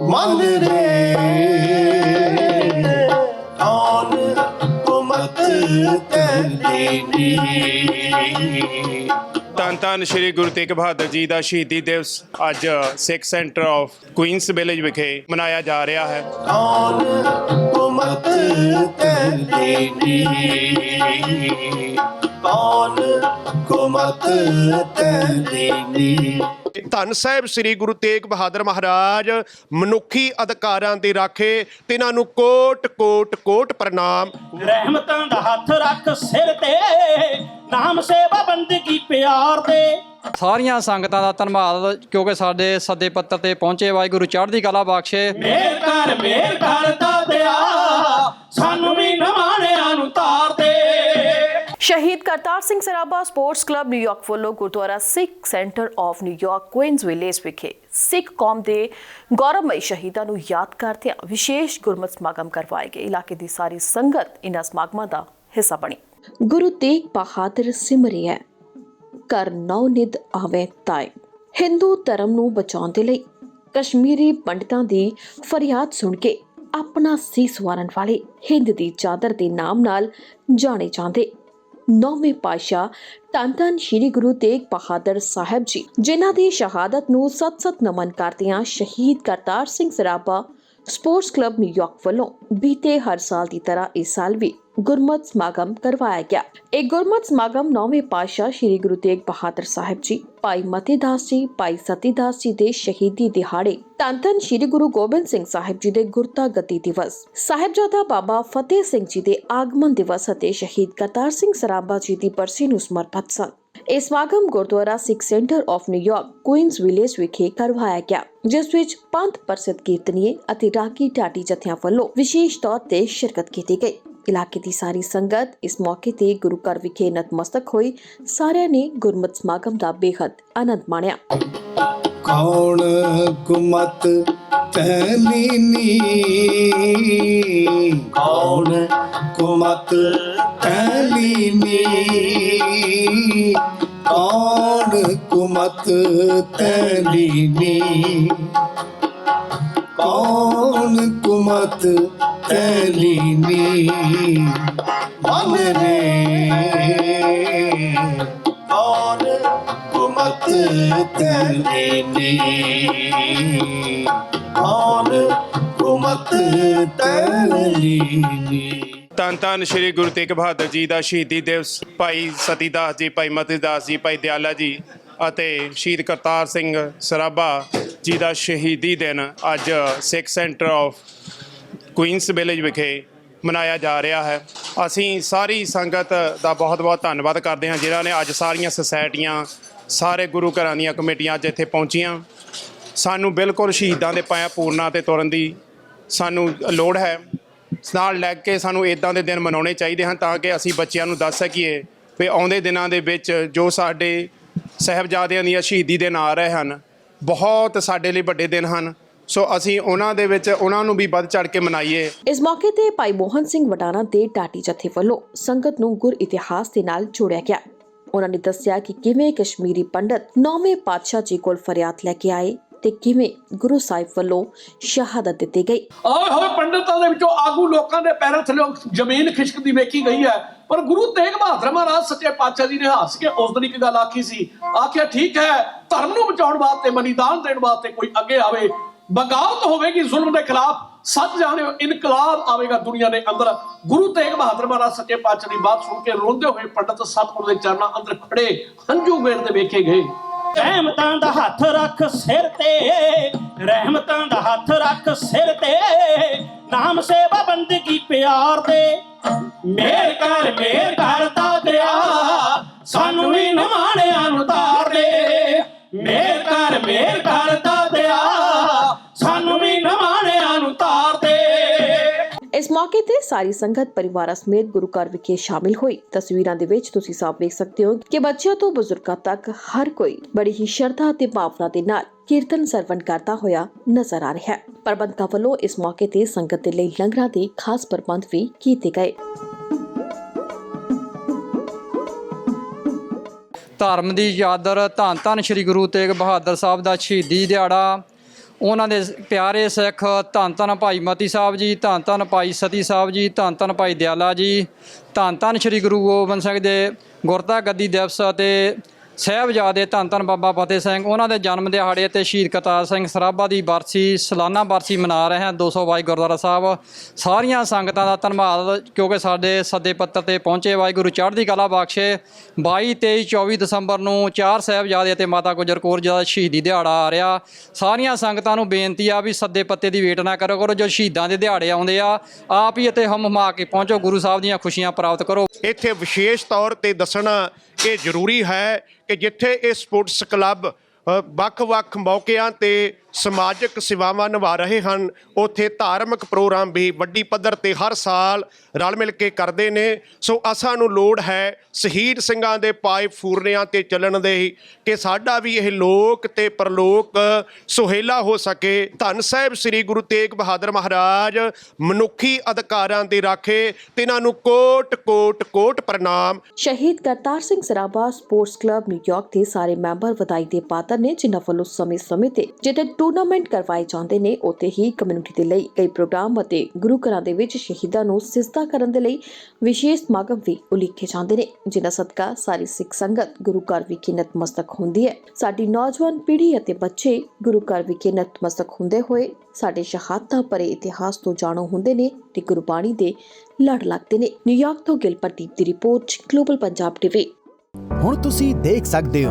ਮਨ ਰੇ ਕੌਣ ਕੁਮਤ ਤੈਨੀ ਧੰਨ ਧੰਨ ਸ਼੍ਰੀ ਗੁਰੂ ਤੇਗ ਬਹਾਦਰ ਜੀ ਦਾ ਸ਼ਹੀਦੀ ਦਿਵਸ ਅੱਜ Sikh centre of Queens village ਵਿਖੇ ਮਨਾਇਆ ਜਾ ਰਿਹਾ ਹੈ। ਕੌਣ ਕੁਮਤ ਤੈਨੀ ਕੌਣ ਕੁਮਤ ਤੈਨੀ ਧੰਨ ਸਾਹਿਬ ਸ੍ਰੀ ਗੁਰੂ ਤੇਗ ਬਹਾਦਰ ਮਹਾਰਾਜ ਮਨੁੱਖੀ ਅਧਿਕਾਰਾਂ ਦੇ ਰਾਖੇ ਤਿਨਾਂ ਨੂੰ ਕੋਟ ਕੋਟ ਕੋਟ ਪ੍ਰਣਾਮ। ਰਹਿਮਤਾਂ ਦਾ ਹੱਥ ਰੱਖ ਸਿਰ ਤੇ ਨਾਮ ਸੇਵਾ ਬੰਦਗੀ ਪਿਆਰ ਦੇ ਸਾਰੀਆਂ ਸੰਗਤਾਂ ਦਾ ਧੰਨਵਾਦ ਕਿਉਂਕਿ ਸਾਡੇ ਸੱਦੇ ਪੱਤਰ ਤੇ ਪਹੁੰਚੇ ਵਾਹਿਗੁਰੂ ਚੜ੍ਹਦੀ ਕਲਾ ਬਖਸ਼ੇ। ਮੇਰ ਕਰ ਮੇਰ ਕਰ ਦਾਦਿਆ ਸਾਨੂੰ ਵੀ ਨਵਾਣਿਆਂ ਨੂੰ ਤਾਰ ਦੇ ਸ਼ਹੀਦ Kartar Singh Sarabha sports club New York ਵੱਲੋਂ gurdwara Sikh centre of New York Queens village ਵਿਖੇ ਸਿੱਖ ਕੌਮ ਦੇ ਗੌਰਵਮਈ ਸ਼ਹੀਦਾਂ ਨੂੰ ਯਾਦ ਕਰਦਿਆਂ ਵਿਸ਼ੇਸ਼ ਗੁਰਮਤਿ ਸਮਾਗਮ ਕਰਵਾਏ ਗਏ। ਇਲਾਕੇ ਦੀ ਸਾਰੀ ਸੰਗਤ ਇਨ੍ਹਾਂ ਸਮਾਗਮਾਂ ਦਾ ਹਿੱਸਾ ਬਣੀ। ਗੁਰੂ ਤੇਗ ਬਹਾਦਰ ਸਿਮਰਿਐ ਕਰ ਨੌ ਨਿਦ ਆਵੇ ਤਾਏ। ਹਿੰਦੂ ਧਰਮ ਨੂੰ ਬਚਾਉਣ ਦੇ ਲਈ ਕਸ਼ਮੀਰੀ ਪੰਡਤਾਂ ਦੀ ਫਰਿਆਦ ਸੁਣ ਕੇ ਆਪਣਾ ਸੀਸ ਵਾਰਨ ਵਾਲੇ ਹਿੰਦ ਦੀ ਚਾਦਰ ਦੇ ਨਾਮ ਨਾਲ ਜਾਣੇ ਜਾਂਦੇ ਨੌਵੇਂ ਪਾਸ਼ਾ ਧੰਨ ਧੰਨ ਸ੍ਰੀ ਗੁਰੂ ਤੇਗ ਬਹਾਦਰ ਸਾਹਿਬ ਜੀ, ਜਿਨ੍ਹਾਂ ਦੀ ਸ਼ਹਾਦਤ ਨੂੰ ਸਤ-ਸਤ ਨਮਨ ਕਰਦਿਆਂ ਸ਼ਹੀਦ Kartar Singh Sarabha sports club New York ਵੱਲੋਂ ਬੀਤੇ ਹਰ ਸਾਲ ਦੀ ਤਰ੍ਹਾਂ ਇਸ ਸਾਲ ਵੀ ਗੁਰਮਤ ਸਮਾਗਮ ਕਰਵਾਇਆ ਗਿਆ। ਇਹ ਗੁਰਮਤ ਸਮਾਗਮ ਨੌਵੇਂ ਪਾਤਸ਼ਾਹ ਸ੍ਰੀ ਗੁਰੂ ਤੇਗ ਬਹਾਦਰ ਸਾਹਿਬ ਜੀ, ਭਾਈ ਮਤੀ ਜੀ, ਭਾਈ ਸਤੀ ਜੀ ਦੇ ਸ਼ਹੀਦੀ ਦਿਹਾੜੇ, ਧੰਨ ਧੰਨ ਸ੍ਰੀ ਗੁਰੂ ਗੋਬਿੰਦ ਸਿੰਘ ਸਾਹਿਬ ਜੀ ਦੇ ਗੁਰਤਾ ਗਤੀ ਦਿਵਸ, ਸਾਹਿਬਜ਼ਾਦਾ ਬਾਬਾ ਫਤਿਹ ਸਿੰਘ ਜੀ ਦੇ ਆਗਮਨ ਦਿਵਸ ਅਤੇ ਸ਼ਹੀਦ ਕਰਤਾਰ ਸਿੰਘ ਸਰਾਭਾ ਜੀ ਦੀ ਬਰਸੀ ਨੂੰ ਸਮਰਪਿਤ ਸਨ। ਇਹ ਸਮਾਗਮ gurdwara Sikh centre of New York Queens village ਵਿਖੇ ਕਰਵਾਇਆ ਗਿਆ, ਜਿਸ ਵਿੱਚ ਪੰਥ ਪ੍ਰਸਿੱਧ ਕੀਰਤਨੀਏ ਅਤੇ ਰਾਗੀ ਢਾਡੀ ਜਥਿਆਂ ਵੱਲੋਂ ਵਿਸ਼ੇਸ਼ ਤੌਰ ਤੇ ਸ਼ਿਰਕਤ ਕੀਤੀ ਗਈ। ਇਲਾਕੇ ਦੀ ਸਾਰੀ ਸੰਗਤ ਇਸ ਮੌਕੇ ਤੇ ਗੁਰੂ ਘਰ ਵਿਖੇ ਨਤਮਸਤਕ ਹੋਈ। ਸਾਰਿਆਂ ਨੇ ਗੁਰਮਤਿ ਸਮਾਗਮ ਦਾ ਬੇਹੱਦ ਆਨੰਦ ਮਾਣਿਆ। ਕੌਣ ਕੁਮਤ ਤੈਨੀ ਕੌਣ ਕੁਮਤ ਤੈਨੀ ਕੌਣ ਕੁਮਤ ਤੈਨੀ ਕੌਣ ਕੁਮਤ ਤੈਨੀ ਮਨ ਰੇ ਕੌਣ ਕੁਮਤ ਤੈਨੀ ਕੌਣ ਕੁਮਤ ਤੈਨੀ ਧੰਨ ਧੰਨ ਸ਼੍ਰੀ ਗੁਰੂ ਤੇਗ ਬਹਾਦਰ ਜੀ ਦਾ ਸ਼ਹੀਦੀ ਦਿਵਸ। ਭਾਈ ਸਤੀ ਦਾਸ ਜੀ, ਭਾਈ ਮਤੀ ਦਾਸ ਜੀ, ਭਾਈ ਦਿਆਲਾ ਜੀ ਅਤੇ ਸ਼ਹੀਦ ਕਰਤਾਰ ਸਿੰਘ ਸਰਾਭਾ ਜੀ ਦਾ ਸ਼ਹੀਦੀ ਦਿਨ ਅੱਜ Sikh centre of Queens village ਵਿਖੇ ਮਨਾਇਆ ਜਾ ਰਿਹਾ ਹੈ। ਅਸੀਂ ਸਾਰੀ ਸੰਗਤ ਦਾ ਬਹੁਤ-ਬਹੁਤ ਧੰਨਵਾਦ ਕਰਦੇ ਹਾਂ, ਜਿਨ੍ਹਾਂ ਨੇ ਅੱਜ ਸਾਰੀਆਂ ਸੁਸਾਇਟੀਆਂ, ਸਾਰੇ ਗੁਰੂ ਘਰਾਂ ਦੀਆਂ ਕਮੇਟੀਆਂ ਅੱਜ ਇੱਥੇ ਪਹੁੰਚੀਆਂ। ਸਾਨੂੰ ਬਿਲਕੁਲ ਸ਼ਹੀਦਾਂ ਦੇ ਪਾਇਆ ਪੂਰਨਾ ਤੇ ਤੁਰਨ ਦੀ ਸਾਨੂੰ ਲੋੜ ਹੈ। ਨਾਲ ਲੱਗ ਕੇ ਸਾਨੂੰ ਇਦਾਂ ਦੇ ਦਿਨ ਮਨਾਉਣੇ ਚਾਹੀਦੇ ਹਨ ਤਾਂ ਕਿ ਅਸੀਂ ਬੱਚਿਆਂ ਨੂੰ ਦੱਸ ਸਕੀਏ ਵੀ ਆਉਂਦੇ ਦਿਨਾਂ ਦੇ ਵਿੱਚ ਜੋ ਸਾਡੇ ਸਹਿਬਜ਼ਾਦਿਆਂ ਦੀਆਂ ਸ਼ਹੀਦੀ ਦਿਨ ਆ ਰਹੇ ਹਨ, ਬਹੁਤ ਸਾਡੇ ਲਈ ਵੱਡੇ ਦਿਨ ਹਨ। ਸੋ ਅਸੀਂ ਉਹਨਾਂ ਦੇ ਵਿੱਚ ਉਹਨਾਂ ਨੂੰ ਵੀ ਵੱਧ ਚੜ ਕੇ ਮਨਾਈਏ। ਇਸ ਮੌਕੇ ਤੇ ਭਾਈ ਮੋਹਨ ਸਿੰਘ ਵਟਾਣਾ ਦੇ ਟਾਟੀ ਜਥੇ ਵੱਲੋਂ ਸੰਗਤ ਨੂੰ ਗੁਰ ਇਤਿਹਾਸ ਦੇ ਨਾਲ ਜੋੜਿਆ ਗਿਆ। ਉਹਨਾਂ ਨੇ ਦੱਸਿਆ ਕਿ ਕਿਵੇਂ ਕਸ਼ਮੀਰੀ ਪੰਡਤ ਨੌਵੇਂ ਪਾਤਸ਼ਾਹ ਜੀ ਕੋਲ ਫਰਿਆਦ ਲੈ ਕੇ ਆਏ ਤੇ ਕਿਵੇਂ ਗੁਰੂ ਸਾਹਿਬ ਵੱਲੋਂ ਸ਼ਹਾਦਤ ਦਿੱਤੀ ਗਈ? ਆਏ ਹੋਏ ਪੰਡਤਾਂ ਦੇ ਵਿੱਚੋਂ ਆਗੂ ਲੋਕਾਂ ਦੇ ਪੈਰਾਂ ਥੱਲੇ ਜ਼ਮੀਨ ਖਿਸਕਦੀ ਵੇਖੀ ਗਈ ਹੈ। ਪਰ ਗੁਰੂ ਤੇਗ ਬਹਾਦਰ ਮਹਾਰਾਜ ਸੱਚੇ ਪਾਤਸ਼ਾਹ ਜੀ ਨੇ ਹੱਸ ਕੇ ਉਸ ਦਿਨ ਇੱਕ ਗੱਲ ਆਖੀ ਸੀ। ਆਖਿਆ, ਠੀਕ ਹੈ, ਧਰਮ ਨੂੰ ਬਚਾਉਣ ਵਾਸਤੇ, ਬਲੀਦਾਨ ਦੇਣ ਵਾਸਤੇ ਕੋਈ ਅੱਗੇ ਆਵੇ, ਬਗਾਵਤ ਹੋਵੇਗੀ, ਜ਼ੁਲਮ ਦੇ ਖਿਲਾਫ ਸੱਚ ਜਾਣਿਓ ਇਨਕਲਾਬ ਆਵੇਗਾ ਦੁਨੀਆ ਦੇ ਅੰਦਰ। ਗੁਰੂ ਤੇਗ ਬਹਾਦਰ ਮਹਾਰਾਜ ਸੱਚੇ ਪਾਤਸ਼ਾਹ ਦੀ ਬਾਤ ਸੁਣ ਕੇ ਰੋਂਦੇ ਹੋਏ ਪੰਡਤ ਸਤਿਗੁਰ ਦੇ ਚਰਨਾਂ ਅੰਦਰ ਖੜੇ ਹੰਝੂ ਵੇਰਦੇ ਵੇਖੇ ਗਏ। ਰਹਿਮਤਾਂ ਦਾ ਹੱਥ ਰੱਖ ਸਿਰ ਤੇ, ਰਹਿਮਤਾਂ ਦਾ ਹੱਥ ਰੱਖ ਸਿਰ ਤੇ, ਨਾਮ ਸੇਵਾ ਬੰਦਗੀ ਪਿਆਰ ਦੇ। ਮੇਰ ਕਰ ਮੇਰ ਕਰ ਸਾਰੀ ਸੰਗਤ ਪਰਿਵਾਰਾਂ ਸਮੇਤ ਗੁਰੂ ਘਰ ਵਿਖੇ ਸ਼ਾਮਿਲ ਹੋਈ। ਤਸਵੀਰਾਂ ਦੇ ਵਿੱਚ ਤੁਸੀਂ ਸਾਫ਼ ਵੇਖ ਸਕਦੇ ਹੋ ਕਿ ਬੱਚਿਆਂ ਤੋਂ ਬਜ਼ੁਰਗਾਂ ਤੱਕ ਹਰ ਕੋਈ ਬੜੀ ਹੀ ਸ਼ਰਧਾ ਤੇ ਭਾਵਨਾ ਦੇ ਨਾਲ ਕੀਰਤਨ ਸਰਵਣ ਕਰਦਾ ਹੋਇਆ ਨਜ਼ਰ ਆ ਰਿਹਾ ਹੈ। ਪ੍ਰਬੰਧਕਾਂ ਵੱਲੋਂ ਇਸ ਮੌਕੇ ਤੇ ਸੰਗਤ ਦੇ ਲਈ ਲੰਗਰਾਂ ਦੇ ਖਾਸ ਪ੍ਰਬੰਧ ਵੀ ਕੀਤੇ ਗਏ। ਧਰਮ ਦੀ ਚਾਦਰ ਧੰਨ ਧੰਨ ਸ੍ਰੀ ਗੁਰੂ ਤੇਗ ਬਹਾਦਰ ਸਾਹਿਬ ਦਾ ਸ਼ਹੀਦੀ ਦਿਹਾੜਾ ਉਹਨਾਂ ਦੇ ਪਿਆਰੇ ਸਿੱਖ ਧੰਨ ਧੰਨ ਭਾਈ ਮਤੀ ਸਾਹਿਬ ਜੀ, ਧੰਨ ਧੰਨ ਭਾਈ ਸਤੀ ਸਾਹਿਬ ਜੀ, ਧੰਨ ਧੰਨ ਭਾਈ ਦਿਆਲਾ ਜੀ, ਧੰਨ ਧੰਨ ਸ੍ਰੀ ਗੁਰੂ ਗੋਬਿੰਦ ਸਿੰਘ ਦੇ ਗੁਰਤਾ ਗੱਦੀ ਦਿਵਸ ਅਤੇ ਸਾਹਿਬਜ਼ਾਦੇ ਧੰਨ ਧੰਨ ਬਾਬਾ ਫਤਿਹ ਸਿੰਘ, ਉਹਨਾਂ ਦੇ ਜਨਮ ਦਿਹਾੜੇ ਤੇ ਸ਼ਹੀਦ ਕਰਤਾਰ ਸਿੰਘ ਸਰਾਭਾ ਦੀ ਬਰਸੀ, ਸਾਲਾਨਾ ਬਰਸੀ ਮਨਾ ਰਹੇ ਹਾਂ। 222 ਗੁਰਦੁਆਰਾ ਸਾਹਿਬ, ਸਾਰੀਆਂ ਸੰਗਤਾਂ ਦਾ ਧੰਨਵਾਦ, ਕਿਉਂਕਿ ਸਾਡੇ ਸੱਦੇ ਪੱਤਰ ਤੇ ਪਹੁੰਚੇ ਵਾਹਿਗੁਰੂ ਚੜ੍ਹਦੀ ਕਲਾ ਬਖਸ਼ੇ। 22 23 24 ਦਸੰਬਰ ਨੂੰ ਚਾਰ ਸਾਹਿਬਜ਼ਾਦੇ ਅਤੇ ਮਾਤਾ ਗੁਜਰ ਕੌਰ ਜੀ ਦਾ ਸ਼ਹੀਦੀ ਦਿਹਾੜਾ ਆ ਰਿਹਾ। ਸਾਰੀਆਂ ਸੰਗਤਾਂ ਨੂੰ ਬੇਨਤੀ ਆ ਵੀ ਸੱਦੇ ਪੱਤੇ ਦੀ ਵੇਟ ਨਾ ਕਰੋ ਕਰੋ ਜੋ ਸ਼ਹੀਦਾਂ ਦੇ ਦਿਹਾੜੇ ਆਉਂਦੇ ਆ, ਆਪ ਹੀ ਅਤੇ ਹਮ ਹਮਾ ਕੇ ਪਹੁੰਚੋ, ਗੁਰੂ ਸਾਹਿਬ ਦੀਆਂ ਖੁਸ਼ੀਆਂ ਪ੍ਰਾਪਤ ਕਰੋ। ਇੱਥੇ ਵਿਸ਼ੇਸ਼ ਤੌਰ ਤੇ ਦੱਸਣਾ ਇਹ ਜ਼ਰੂਰੀ ਹੈ ਕਿ ਜਿੱਥੇ ਇਹ ਸਪੋਰਟਸ ਕਲੱਬ ਵੱਖ-ਵੱਖ ਮੌਕਿਆਂ ਤੇ ਸਮਾਜਿਕ ਸੇਵਾਵਾਂ ਨਿਭਾ ਰਹੇ ਹਨ। ਉੱਥੇ ਧਾਰਮਿਕ ਪ੍ਰੋਗਰਾਮ ਵੀ ਵੱਡੀ ਪੱਧਰ ਤੇ ਹਰ ਸਾਲ ਰਲ ਮਿਲ ਕੇ ਕਰਦੇ ਨੇ। ਸੋ ਅਸਾਂ ਨੂੰ ਲੋੜ ਹੈ ਸ਼ਹੀਦ ਸਿੰਘਾਂ ਦੇ ਪਾਏ ਫੂਰਨਿਆਂ ਤੇ ਚੱਲਣ ਦੇ ਕਿ ਸਾਡਾ ਵੀ ਇਹ ਲੋਕ ਤੇ ਪਰਲੋਕ ਸੁਹੇਲਾ ਹੋ ਸਕੇ। ਧੰਨ ਸਾਹਿਬ ਸ੍ਰੀ ਗੁਰੂ ਤੇਗ ਬਹਾਦਰ ਮਹਾਰਾਜ, ਮਨੁੱਖੀ ਅਧਿਕਾਰਾਂ ਦੇ ਰਾਖੇ, ਤਿਨਾਂ ਨੂੰ ਕੋਟ ਕੋਟ ਕੋਟ ਪ੍ਰਣਾਮ। ਸ਼ਹੀਦ Kartar Singh Sarabha sports club New York ਦੇ ਸਾਰੇ ਮੈਂਬਰ ਵਧਾਈ ਦੇ ਪਾਤਰ ਨੇ, ਜਿਨ੍ਹਾਂ ਵੱਲੋਂ ਸਮੇਂ-ਸਮੇਂ ਤੇ ਜਿੱਥੇ ਟੂਰਨਾਮੈਂਟ ਕਰਵਾਏ ਜਾਂਦੇ ਨੇ, ਉੱਥੇ ਹੀ ਕਮਿਊਨਿਟੀ ਦੇ ਲਈ ਕਈ ਪ੍ਰੋਗਰਾਮ ਅਤੇ ਗੁਰੂ ਘਰਾਂ ਦੇ ਵਿੱਚ ਸ਼ਹੀਦਾਂ ਨੂੰ ਸਿਜਦਾ ਕਰਨ ਦੇ ਲਈ ਵਿਸ਼ੇਸ਼ ਸਮਾਗਮ ਵੀ ਉਲੀਕੇ ਜਾਂਦੇ ਨੇ, ਜਿਨ੍ਹਾਂ ਸਦਕਾ ਸਾਰੀ ਸਿੱਖ ਸੰਗਤ ਗੁਰੂ ਘਰ ਵਿਖੇ ਨਤਮਸਤਕ ਹੁੰਦੀ ਹੈ। ਸਾਡੀ ਨੌਜਵਾਨ ਪੀੜ੍ਹੀ ਅਤੇ ਬੱਚੇ ਗੁਰੂ ਘਰ ਵਿਖੇ ਨਤਮਸਤਕ ਹੁੰਦੇ ਹੋਏ ਸਾਡੇ ਸ਼ਹਾਦਤਾਂ ਭਰੇ ਇਤਿਹਾਸ ਤੋਂ ਜਾਣੂ ਹੁੰਦੇ ਨੇ ਤੇ ਗੁਰਬਾਣੀ ਦੇ ਲੜ ਲੱਗਦੇ ਨੇ। ਨਿਊਯਾਰਕ ਤੋਂ ਗਿਲਪਰਦੀਪ ਦੀ ਰਿਪੋਰਟ ਗਲੋਬਲ ਪੰਜਾਬ ਟੀਵੀ ਹੁਣ ਤੁਸੀਂ ਦੇਖ ਸਕਦੇ ਹੋ